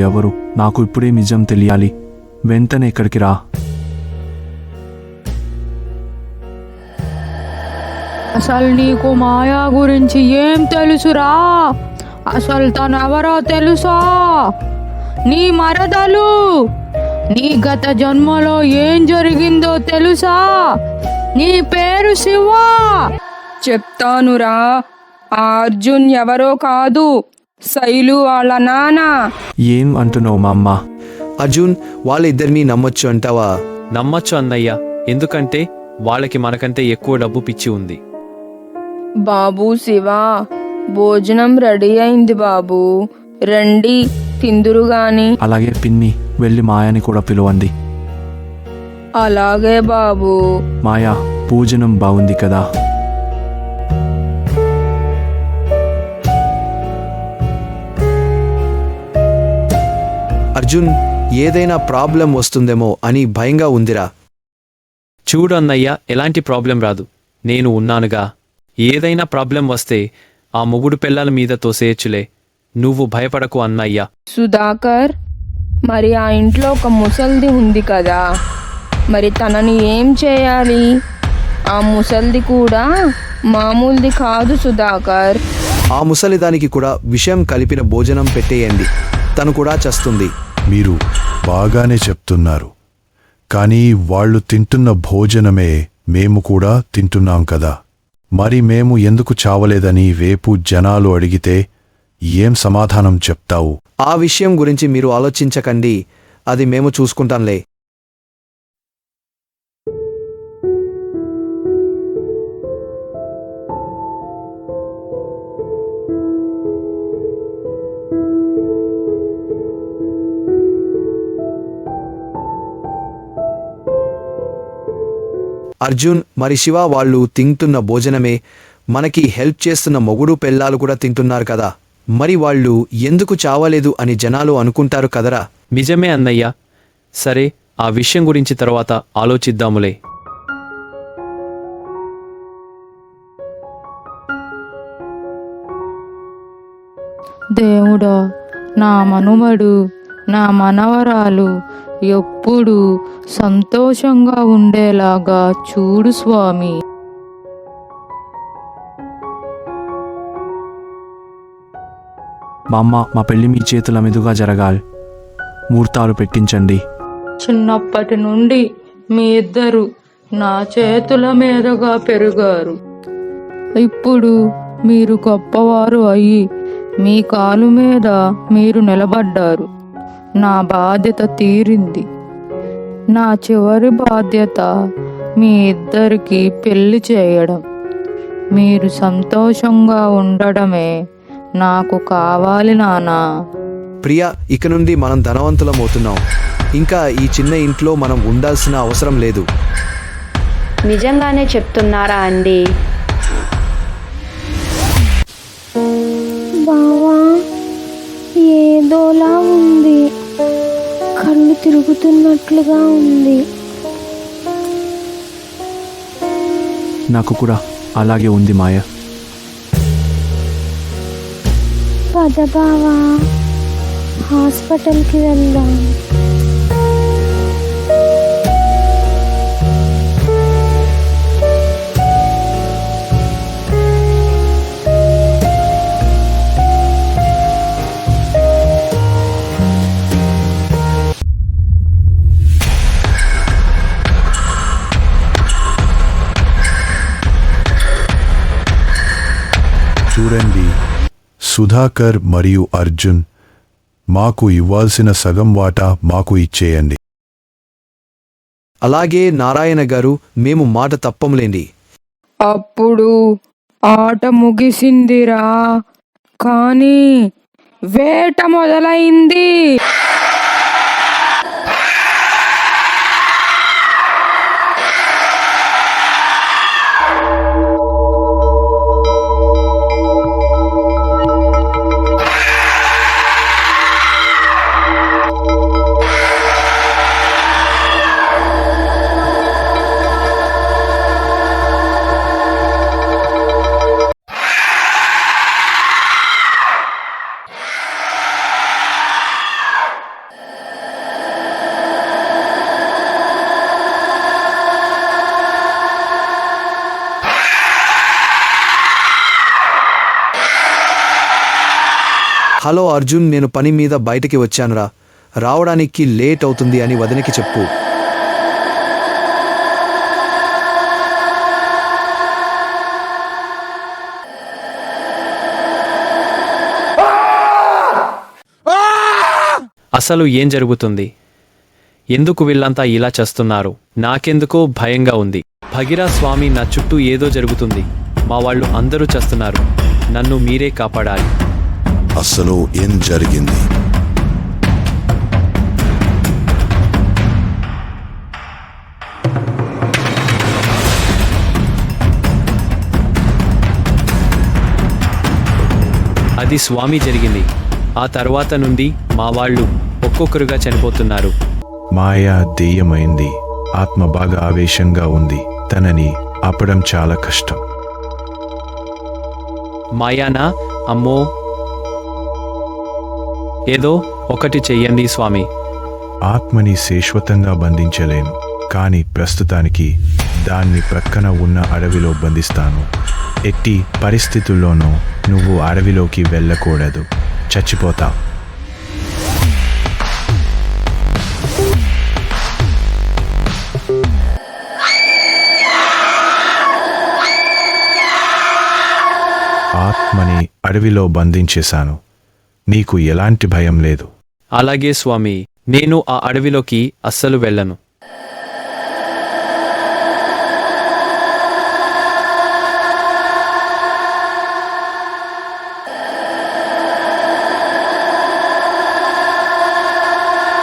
ఎవరు? నాకు ఇప్పుడే నిజం తెలియాలి. వెంటనే ఇక్కడికి రా. అసలు నీకు మాయా గురించి ఏం తెలుసురా? అసలు తనెవరో తెలుసా? నీ మరదలు? నీ గత జన్మలో ఏం జరిగిందో తెలుసా? నీ పేరు శివ? చెప్తానురా. ఆ అర్జున్ ఎవరో కాదు. శైలు వాళ్ళ నాన్న. ఏం అంటున్నావు మా అమ్మ? అర్జున్ వాళ్ళిద్దరినీ నమ్మొచ్చు అంటావా? నమ్మచ్చు అన్నయ్య. ఎందుకంటే వాళ్ళకి మనకంటే ఎక్కువ డబ్బు పిచ్చి ఉంది. బాబు శివ భోజనం రెడీ అయింది బాబు. రండి తిందురు గాని. అలాగే పిన్ని వెళ్ళి మాయాని కూడా పిలవండి. అలాగే బాబు. మాయా పూజనం బాగుంది కదా. అర్జున్ ఏదైనా ప్రాబ్లం వస్తుందేమో అని భయంగా ఉందిరా. చూడు అన్నయ్య ఎలాంటి ప్రాబ్లం రాదు. నేను ఉన్నానుగా. ఏదైనా ప్రాబ్లం వస్తే ఆ మొగుడు పిల్లల మీద తోసేయచ్చులే. నువ్వు భయపడకు అన్నయ్య. సుధాకర్ మరి ఆ ఇంట్లో ఒక ముసల్ది ఉంది కదా. మరి తనని ఏం చేయాలి? ఆ ముసల్ది కూడా మామూలుది కాదు సుధాకర్. ఆ ముసలిదానికి కూడా విషం కలిపిన భోజనం పెట్టేయండి. తను కూడా చస్తుంది. మీరు బాగానే చెప్తున్నారు. కానీ వాళ్ళు తింటున్న భోజనమే మేము కూడా తింటున్నాం కదా. మరి మేము ఎందుకు చావలేదని రేపు జనాలు అడిగితే ఏం సమాధానం చెప్తావు? ఆ విషయం గురించి మీరు ఆలోచించకండి. అది మేము చూసుకుంటాంలే. అర్జున్ మరి శివ వాళ్ళు తింటున్న భోజనమే మనకి హెల్ప్ చేస్తున్న మొగుడు పెళ్ళాలు కూడా తింటున్నారు కదా. మరి వాళ్ళు ఎందుకు చావలేదు అని జనాలు అనుకుంటారు కదరా? నిజమే అన్నయ్య. సరే ఆ విషయం గురించి తర్వాత ఆలోచిద్దాములే. దేవుడా నా మనుమడు నా మనవరాలు ఎప్పుడు సంతోషంగా ఉండేలాగా చూడు స్వామి. మా అమ్మ మా పెళ్ళి మీ చేతుల మీదుగా జరగాలి. ముహూర్తాలు పెట్టించండి. చిన్నప్పటి నుండి మీ ఇద్దరు నా చేతుల మీదుగా పెరిగారు. ఇప్పుడు మీరు గొప్పవారు అయ్యి మీ కాలు మీద మీరు నిలబడ్డారు. నా బాధ్యత తీరింది. నా చివరి బాధ్యత మీ ఇద్దరికి పెళ్ళి చేయడం. మీరు సంతోషంగా ఉండడమే నాకు కావాలి నానా ప్రియా ఇక నుండి మనం ధనవంతులం అవుతున్నాం ఇంకా ఈ చిన్న ఇంట్లో మనం ఉండాల్సిన అవసరం లేదు. నిజంగానే చెప్తున్నారా అండి? బావా ఏదోలా ఉంది తిరుగుతున్నట్లుగా ఉంది. నాకు కూడా అలాగే ఉంది మాయ. పద బావా హాస్పిటల్కి వెళ్దాం. చూడండి. సుధాకర్ మరియు అర్జున్ మాకు ఇవ్వాల్సిన సగం వాటా మాకు ఇచ్చేయండి. అలాగే నారాయణ గారు మేము మాట తప్పంలేండి అప్పుడు ఆట ముగిసిందిరా. కానీ వేట మొదలైంది. హలో అర్జున్ నేను పని మీద బయటికి వచ్చానురా. రావడానికి లేట్ అవుతుంది అని వదినకి చెప్పు. అసలు ఏం జరుగుతుంది? ఎందుకు వీళ్ళంతా ఇలా చేస్తున్నారు? నాకెందుకో భయంగా ఉంది. భగిరా స్వామి నా చుట్టూ ఏదో జరుగుతుంది. మా వాళ్ళు అందరూ చేస్తున్నారు. నన్ను మీరే కాపాడాలి. అసలు ఏం జరిగింది? అది స్వామి జరిగింది. ఆ తర్వాత నుండి మా వాళ్ళు ఒక్కొక్కరుగా చనిపోతున్నారు. మాయా దెయ్యమైంది ఆత్మ బాగా ఆవేశంగా ఉంది. తనని ఆపడం చాలా కష్టం. మాయానా? అమ్మో! ఏదో ఒకటి చెయ్యండి స్వామి. ఆత్మని శాశ్వతంగా బంధించలేను కానీ ప్రస్తుతానికి దాన్ని ప్రక్కన ఉన్న అడవిలో బంధిస్తాను. ఎట్టి పరిస్థితుల్లోనూ నువ్వు అడవిలోకి వెళ్ళకూడదు. చచ్చిపోతావు ఆత్మని అడవిలో బంధించేశాను. నీకు ఎలాంటి భయం లేదు. అలాగే స్వామి నేను ఆ అడవిలోకి అస్సలు వెళ్ళను.